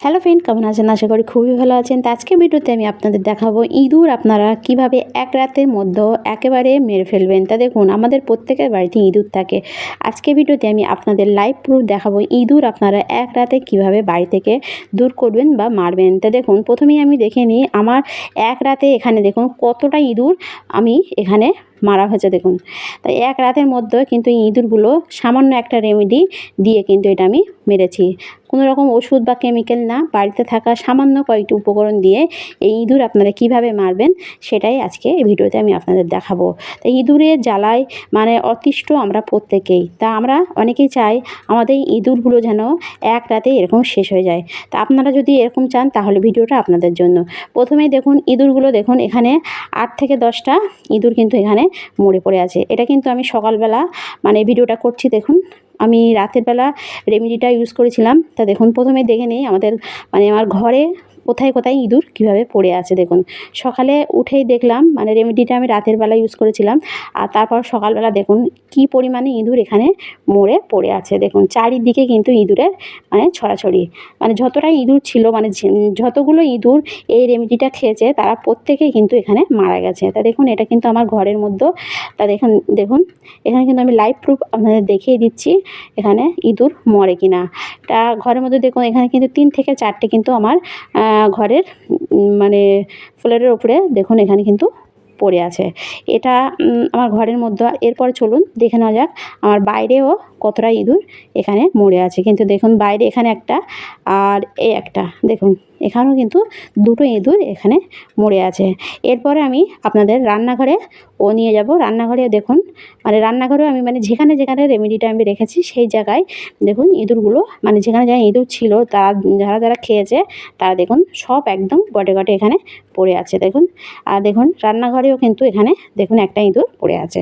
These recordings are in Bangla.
হ্যালো ফ্রেন্ড, কেমন আছেন? আশা করি খুবই ভালো আছেন। তো আজকে ভিডিওতে আমি আপনাদের দেখাবো ইঁদুর আপনারা কীভাবে এক রাতের মধ্যে একেবারে মেরে ফেলবেন। তা দেখুন, আমাদের প্রত্যেকের বাড়িতে ইঁদুর থাকে। আজকে ভিডিওতে আমি আপনাদের লাইভ প্রুফ দেখাবো ইঁদুর আপনারা এক রাতে কীভাবে বাড়ি থেকে দূর করবেন বা মারবেন। তা দেখুন, প্রথমেই আমি দেখে নিই, আমার এক রাতে এখানে দেখুন কতটা ইঁদুর আমি এখানে মারা হয়েছে দেখুন। তাই এক রাতের মধ্যে কিন্তু ইঁদুরগুলো সামান্য একটা রেমেডি দিয়ে কিন্তু এটা আমি মেরেছি। কোনো রকম ওষুধ বা কেমিক্যাল না, বাড়িতে থাকা সামান্য কয়েকটি উপকরণ দিয়ে এই ইঁদুর আপনারা কীভাবে মারবেন সেটাই আজকে এই ভিডিওতে আমি আপনাদের দেখাবো। তো ইঁদুরের জ্বালায় মানে অতিষ্ঠ আমরা প্রত্যেকেই। তা আমরা অনেকেই চাই আমাদের ইঁদুরগুলো যেন এক রাতে এরকম শেষ হয়ে যায়। তা আপনারা যদি এরকম চান তাহলে ভিডিওটা আপনাদের জন্য। প্রথমেই দেখুন, ইঁদুরগুলো দেখুন, এখানে আট থেকে দশটা ইঁদুর কিন্তু এখানে মরে পড়ে আছে। এটা কিন্তু আমি সকালবেলা মানে ভিডিওটা করছি দেখুন, আমি রাতের বেলা রেমেডিটা ইউজ করেছিলাম। তা দেখুন, প্রথমে দেখে নেই আমাদের মানে আমার ঘরে কোথায় কোথায় ইঁদুর কীভাবে পড়ে আছে দেখুন। সকালে উঠেই দেখলাম মানে রেমেডিটা আমি রাতের বেলা ইউজ করেছিলাম। আর তারপর সকালবেলা দেখুন কি পরিমাণে ইঁদুর এখানে মরে পড়ে আছে। দেখুন, চারিদিকে কিন্তু ইঁদুরের মানে ছড়াছড়ি। মানে যতটা ইঁদুর ছিল মানে যতগুলো ইঁদুর এই রেমেডিটা খেয়েছে, তারা প্রত্যেকেই কিন্তু এখানে মারা গেছে। তা দেখুন, এটা কিন্তু আমার ঘরের মধ্যে, তা দেখুন দেখুন, এখানে কিন্তু আমি লাইভ প্রুফ আপনাদের দেখিয়ে দিচ্ছি, এখানে ইঁদুর মরে কিনা। তা ঘরের মধ্যে দেখুন, এখানে কিন্তু তিন থেকে চারটে কিন্তু আমার ঘরের মানে ফ্লোরের ওপরে দেখুন এখানে কিন্তু পড়ে আছে। এটা আমার ঘরের মধ্যে, এরপরে চলুন দেখে নেওয়া যাক আমার বাইরেও কতটা ইঁদুর এখানে মরে আছে। কিন্তু দেখুন বাইরে এখানে একটা আর এই একটা, দেখুন। এখানেও কিন্তু দুটো ইঁদুর এখানে মরে আছে। এরপরে আমি আপনাদের রান্নাঘরে ও নিয়ে যাব। রান্নাঘরে দেখুন মানে রান্নাঘরেও আমি মানে যেখানে যেখানে রেমেডিটা আমি রেখেছি, সেই জায়গায় দেখুন ইঁদুরগুলো মানে যেখানে যেখানে ইঁদুর ছিল, তারা, যারা যারা খেয়েছে, তারা দেখুন সব একদম গটে গটে এখানে পড়ে আছে, দেখুন। আর দেখুন, রান্নাঘরেও কিন্তু এখানে দেখুন একটা ইঁদুর পড়ে আছে।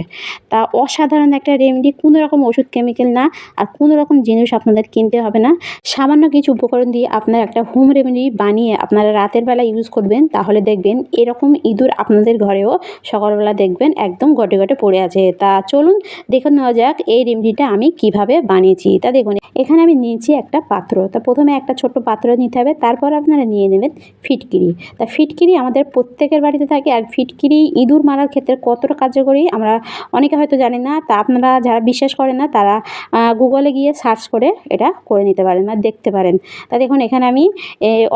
তা অসাধারণ একটা রেমেডি কোনো রকম ওষুধ কেমিক্যাল না, আর কোনো রকম জিনিস আপনাদের কিনতে হবে না। সামান্য কিছু উপকরণ দিয়ে আপনার একটা হোম রেমেডি বানিয়ে আপনারা রাতের বেলা ইউজ করবেন, তাহলে দেখবেন এরকম ইঁদুর আপনাদের ঘরেও সকালবেলা দেখবেন একদম গটে গটে পড়ে আছে। তা চলুন দেখে নেওয়া যাক এই রেমেডিটা আমি কীভাবে বানিয়েছি। তা দেখুন, এখানে আমি নিয়েছি একটা পাত্র। তা প্রথমে একটা ছোট্ট পাত্র নিতে হবে, তারপর আপনারা নিয়ে নেবেন ফিটকিরি। তা ফিটকিরি আমাদের প্রত্যেকের বাড়িতে থাকে, আর ফিটকিরি ইঁদুর মারার ক্ষেত্রে কতটা কার্যকরী আমরা অনেকে হয়তো জানি না, তা আপনারা যারা বিশ্বাস করেন না, তারা গুগলে গিয়ে সার্চ করে এটা করে নিতে পারেন বা দেখতে পারেন। তা দেখুন, এখানে আমি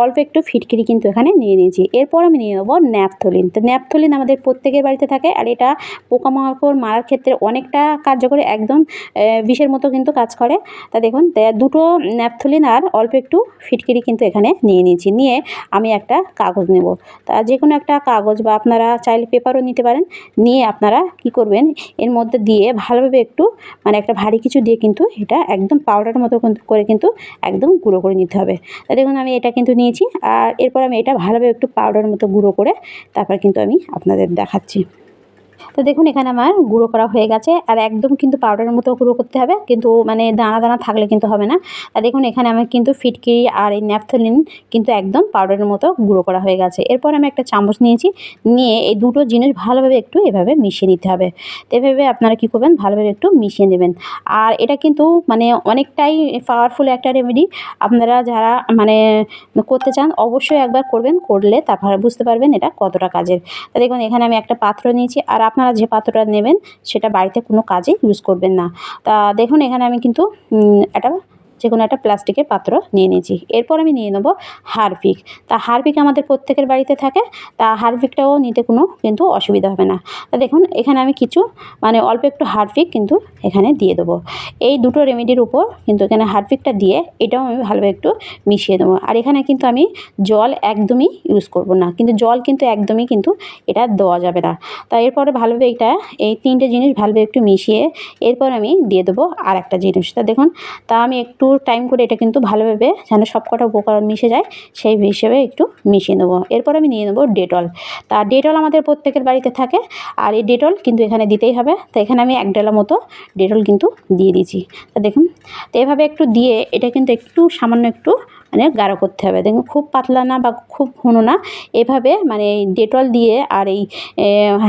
অল্প একটু ফিটকিরি কিন্তু এখানে নিয়ে নিয়েছি। এরপর আমি নিয়ে নেব ন্যাপথলিন। তো ন্যাপথলিন আমাদের প্রত্যেকের বাড়িতে থাকে আর এটা পোকামাকড় মারার ক্ষেত্রে অনেকটা কার্যকরী, একদম বিষের মতো কিন্তু কাজ করে। তা দেখুন দুটো ন্যাপথলিন আর অল্প একটু ফিটকিরি কিন্তু এখানে নিয়ে নিয়েছি। নিয়ে আমি একটা কাগজ নেব। তা যে কোনো একটা কাগজ বা আপনারা চাইলে পেপারও নিতে পারেন। নিয়ে আপনারা কি করবেন, এর মধ্যে দিয়ে ভালোভাবে একটু মানে একটা ভারী কিছু দিয়ে কিন্তু এটা একদম পাউডার মতো করে কিন্তু একদম গুঁড়ো করে নিতে হবে। তা দেখুন, আমি এটা কিন্তু নিয়েছি। আর এরপর আমি এটা ভালোভাবে একটু পাউডার মতো গুঁড়ো করে তারপর কিন্তু আমি আপনাদের দেখাচ্ছি। তো দেখুন, এখানে আমার গুঁড়ো করা হয়ে গেছে। আর একদম কিন্তু পাউডারের মতো গুঁড়ো করতে হবে। কিন্তু মানে দানা দানা থাকলে কিন্তু হবে না। আর দেখুন, এখানে আমার কিন্তু ফিটকিরি আর এই ন্যাপথলিন কিন্তু একদম পাউডারের মতো গুঁড়ো করা হয়ে গেছে। এরপর আমি একটা চামচ নিয়েছি। নিয়ে এই দুটো জিনিস ভালোভাবে একটু এভাবে মিশিয়ে নিতে হবে। তো এভাবে আপনারা কী করবেন? ভালোভাবে একটু মিশিয়ে নেবেন। আর এটা কিন্তু মানে অনেকটাই পাওয়ারফুল একটা রেমেডি আপনারা যারা মানে করতে চান, অবশ্যই একবার করবেন। করলে তারপরে বুঝতে পারবেন এটা কতটা কাজের। তা দেখুন, এখানে আমি একটা পাত্র নিয়েছি। আর আপনারা যে পাত্রটা নেবেন, সেটা বাড়িতে কোনো কাজে ইউজ করবেন না। তা দেখুন, এখানে আমি কিন্তু একটা যে কোনো একটা প্লাস্টিকের পাত্র নিয়ে নিয়েছি। এরপর আমি নিয়ে নেব হারপিক তা হারপিক আমাদের প্রত্যেকের বাড়িতে থাকে, তা হারপিকটাও নিতে কোনো কিন্তু অসুবিধা হবে না। তা দেখুন, এখানে আমি কিছু মানে অল্প একটু হারপিক কিন্তু এখানে দিয়ে দেবো। এই দুটো রেমেডির উপর কিন্তু এখানে হারপিকটা দিয়ে এটাও আমি ভালোভাবে একটু মিশিয়ে দেবো আর এখানে কিন্তু আমি জল একদমই ইউজ করব না। কিন্তু জল কিন্তু একদমই কিন্তু এটা দেওয়া যাবে না। তা এরপরে ভালোভাবে এটা, এই তিনটে জিনিস ভালোভাবে একটু মিশিয়ে এরপর আমি দিয়ে দেবো আর একটা জিনিস। তা দেখুন, তা আমি একটু টাইম করে এটা কিন্তু ভালোভাবে যেন সব কটা উপকরণ মিশে যায়, সেই হিসেবে একটু মিশিয়ে নেব। এরপর আমি নিয়ে নেব ডেটল তা ডেটল আমাদের প্রত্যেকের বাড়িতে থাকে, আর এই ডেটল কিন্তু এখানে দিতেই হবে। তো এখানে আমি এক ডেলা মতো ডেটল কিন্তু দিয়ে দিয়েছি। তা দেখুন, তো এভাবে একটু দিয়ে এটা কিন্তু একটু সামান্য একটু মানে গাঢ় করতে হবে। দেখুন, খুব পাতলা না বা খুব ঘন না, এভাবে মানে ডেটল দিয়ে আর এই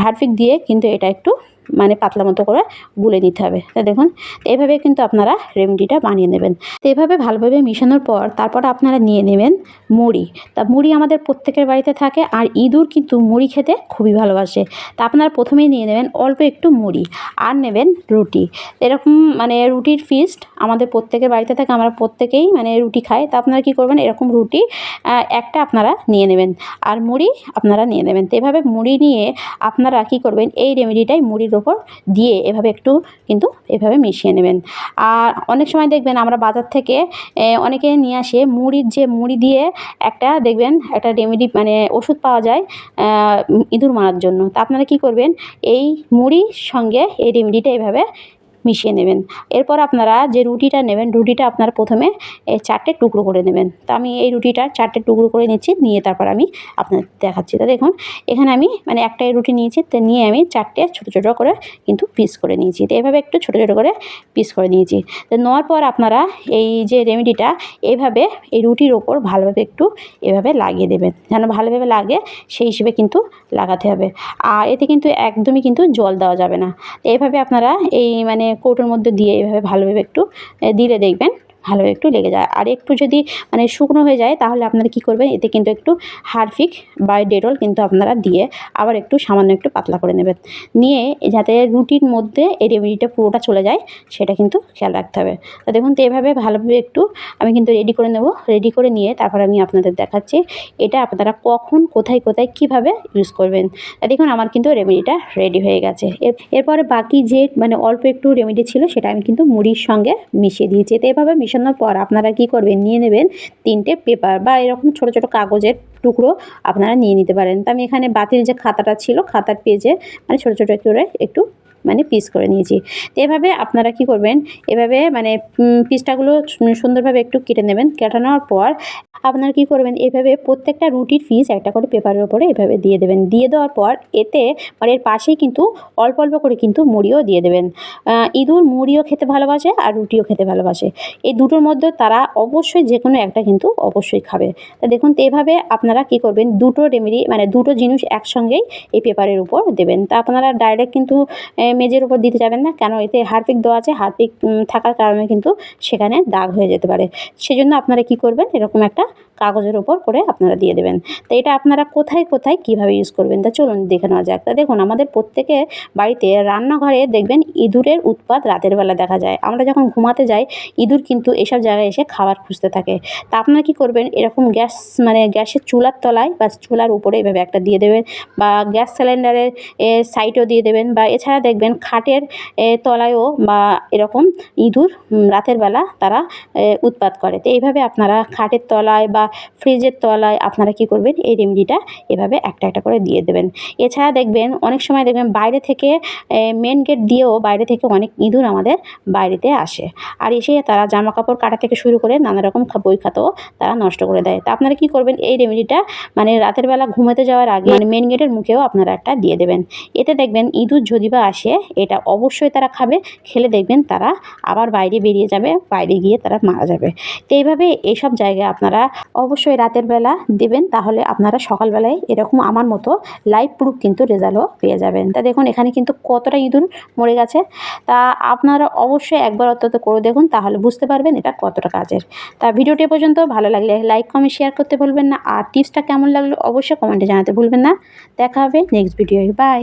হারপিক দিয়ে কিন্তু এটা একটু মানে পাতলা মতো করে গুলে নিতে হবে। তা দেখুন, এভাবে কিন্তু আপনারা রেমেডিটা বানিয়ে নেবেন। তো এভাবে ভালোভাবে মিশানোর পর তারপর আপনারা নিয়ে নেবেন মুড়ি। তা মুড়ি আমাদের প্রত্যেকের বাড়িতে থাকে আর ইঁদুর কিন্তু মুড়ি খেতে খুবই ভালোবাসে। তা আপনারা প্রথমেই নিয়ে নেবেন অল্প একটু মুড়ি আর নেবেন রুটি। এরকম মানে রুটির ফিস্ট আমাদের প্রত্যেকের বাড়িতে থাকে, আমরা প্রত্যেকেই মানে রুটি খাই। তা আপনারা কী করবেন? এরকম রুটি একটা আপনারা নিয়ে নেবেন আর মুড়ি আপনারা নিয়ে নেবেন। তো এভাবে মুড়ি নিয়ে আপনারা কী করবেন? এই রেমেডিটাই মুড়ির ওপর দিয়ে এভাবে একটু কিন্তু এভাবে মিশিয়ে নেবেন। আর অনেক সময় দেখবেন আমরা বাজার থেকে অনেকে নিয়ে আসে মুড়ির যে মুড়ি দিয়ে একটা, দেখবেন, একটা রেমেডি মানে ওষুধ পাওয়া যায় ইঁদুর মারার জন্য। তা আপনারা কী করবেন? এই মুড়ির সঙ্গে এই রেমেডিটা এভাবে মিশিয়ে নেবেন। এরপর আপনারা যে রুটিটা নেবেন, রুটিটা আপনারা প্রথমে চারটে টুকরো করে নেবেন। তো আমি এই রুটিটা চারটে টুকরো করে নিচ্ছি, নিয়ে তারপর আমি আপনাদের দেখাচ্ছি। তো দেখুন, এখানে আমি মানে একটাই রুটি নিয়েছি, তো নিয়ে আমি চারটে ছোটো ছোটো করে কিন্তু পিস করে নিয়েছি। তো এভাবে একটু ছোটো ছোটো করে পিস করে নিয়েছি। তো নেওয়ার পর আপনারা এই যে রেমেডিটা এইভাবে এই রুটির ওপর ভালোভাবে একটু এভাবে লাগিয়ে দেবেন। যেন ভালোভাবে লাগে, সেই হিসেবে কিন্তু লাগাতে হবে। আর এতে কিন্তু একদমই কিন্তু জল দেওয়া যাবে না। তো এইভাবে আপনারা এই মানে কৌটোর মধ্যে দিয়ে এভাবে ভালোভাবে একটু দিলে দেখবেন। ভালোভাবে একটু লেগে যায়। আর একটু যদি মানে শুকনো হয়ে যায়, তাহলে আপনারা কী করবেন? এতে কিন্তু একটু হারফিক বা ডেটল কিন্তু আপনারা দিয়ে আবার একটু সামান্য একটু পাতলা করে নেবেন। নিয়ে যাতে রুটির মধ্যে এই রেমেডিটা পুরোটা চলে যায়, সেটা কিন্তু খেয়াল রাখতে হবে। তো দেখুন, তো এভাবে ভালোভাবে একটু আমি কিন্তু রেডি করে নেব। রেডি করে নিয়ে তারপর আমি আপনাদের দেখাচ্ছি এটা আপনারা কখন, কোথায় কোথায় কীভাবে ইউজ করবেন। তা দেখুন, আমার কিন্তু রেমেডিটা রেডি হয়ে গেছে। এর, এরপরে বাকি যে মানে অল্প একটু রেমেডি ছিল, সেটা আমি কিন্তু মুড়ির সঙ্গে মিশিয়ে দিয়েছি। তো এভাবে মিশানোর পর আপনারা কি করবেন? নিয়ে নেবেন তিনটে পেপার বা এরকম ছোট ছোট কাগজের টুকরো আপনারা নিয়ে নিতে পারেন। তো আমি এখানে বাতিল যে খাতাটা ছিল, খাতার পেজে মানে ছোটো ছোটো করে একটু মানে পিস করে নিয়েছি। তো এভাবে আপনারা কি করবেন? এভাবে মানে পিসটাগুলো সুন্দরভাবে একটু কেটে নেবেন। কেটানোর পর আপনারা কি করবেন? এভাবে প্রত্যেকটা রুটির পিস একটা করে পেপারের ওপরে এভাবে দিয়ে দেবেন। দিয়ে দেওয়ার পর এতে মানে এর পাশেই কিন্তু অল্প অল্প করে কিন্তু মুড়িও দিয়ে দেবেন। ইঁদুর মুড়িও খেতে ভালোবাসে আর রুটিও খেতে ভালোবাসে। এই দুটোর মধ্যে তারা অবশ্যই যে কোনো একটা কিন্তু অবশ্যই খাবে। তা দেখুন, তো এভাবে আপনারা কি করবেন? দুটো রেমেডি মানে দুটো জিনিস একসঙ্গেই এই পেপারের উপর দেবেন। তা আপনারা ডাইরেক্ট কিন্তু মেজের উপর দিতে যাবেন না, কেন এতে হারপিক দেওয়া আছে, হারপিক থাকার কারণে কিন্তু সেখানে দাগ হয়ে যেতে পারে। সেজন্য আপনারা কি করবেন, এরকম একটা কাগজের ওপর করে আপনারা দিয়ে দেবেন। তো এটা আপনারা কোথায় কোথায় কীভাবে ইউজ করবেন? তা চলুন দেখে নেওয়া যাক। তা দেখুন, আমাদের প্রত্যেকে বাড়িতে রান্নাঘরে দেখবেন ইঁদুরের উৎপাত রাতের বেলা দেখা যায়। আমরা যখন ঘুমাতে যাই, ইঁদুর কিন্তু এসব জায়গায় এসে খাবার খুঁজতে থাকে। তা আপনারা কি করবেন? এরকম গ্যাস মানে গ্যাসের চুলার তলায় বা চুলার উপরে এভাবে একটা দিয়ে দেবেন বা গ্যাস সিলিন্ডারের সাইডেও দিয়ে দেবেন বা এছাড়া দেখবেন খাটের তলায়ও বা এরকম ইঁদুর রাতের বেলা তারা উৎপাত করে। তো এইভাবে আপনারা খাটের তলায় বা ফ্রিজের তলায় আপনারা কি করবেন? এই রেমেডিটা এভাবে একটা একটা করে দিয়ে দেবেন। এছাড়া দেখবেন অনেক সময় দেখবেন বাইরে থেকে মেন গেট দিয়েও বাইরে থেকে অনেক ইঁদুর আমাদের বাড়িতে আসে। আর এসে তারা জামা কাপড় কাটা থেকে শুরু করে নানা রকম বই খাতাও তারা নষ্ট করে দেয়। তা আপনারা কি করবেন? এই রেমেডিটা মানে রাতের বেলা ঘুমাতে যাওয়ার আগে মানে মেন গেটের মুখেও আপনারা একটা দিয়ে দেবেন। এতে দেখবেন ইঁদুর যদি বা আসে এটা অবশ্যই তারা খাবে। খেলে দেখবেন তারা আবার বাইরে বেরিয়ে যাবে বাইরে গিয়ে তারা মারা যাবে। তো এইভাবে এইসব জায়গায় আপনারা অবশ্যই রাতের বেলা দেবেন, তাহলে আপনারা সকালবেলায় এরকম আমার মতো লাইভ প্রুফ কিন্তু রেজাল্টও পেয়ে যাবেন। তা দেখুন, এখানে কিন্তু কতটা ইঁদুর মরে গেছে। তা আপনারা অবশ্যই একবার অন্তত করে দেখুন, তাহলে বুঝতে পারবেন এটা কতটা কাজের। তা ভিডিওটি পর্যন্ত, ভালো লাগলে লাইক কমেন্ট শেয়ার করতে ভুলবেন না। আর টিপসটা কেমন লাগল অবশ্যই কমেন্টে জানাতে ভুলবেন না। দেখা হবে নেক্সট ভিডিও বাই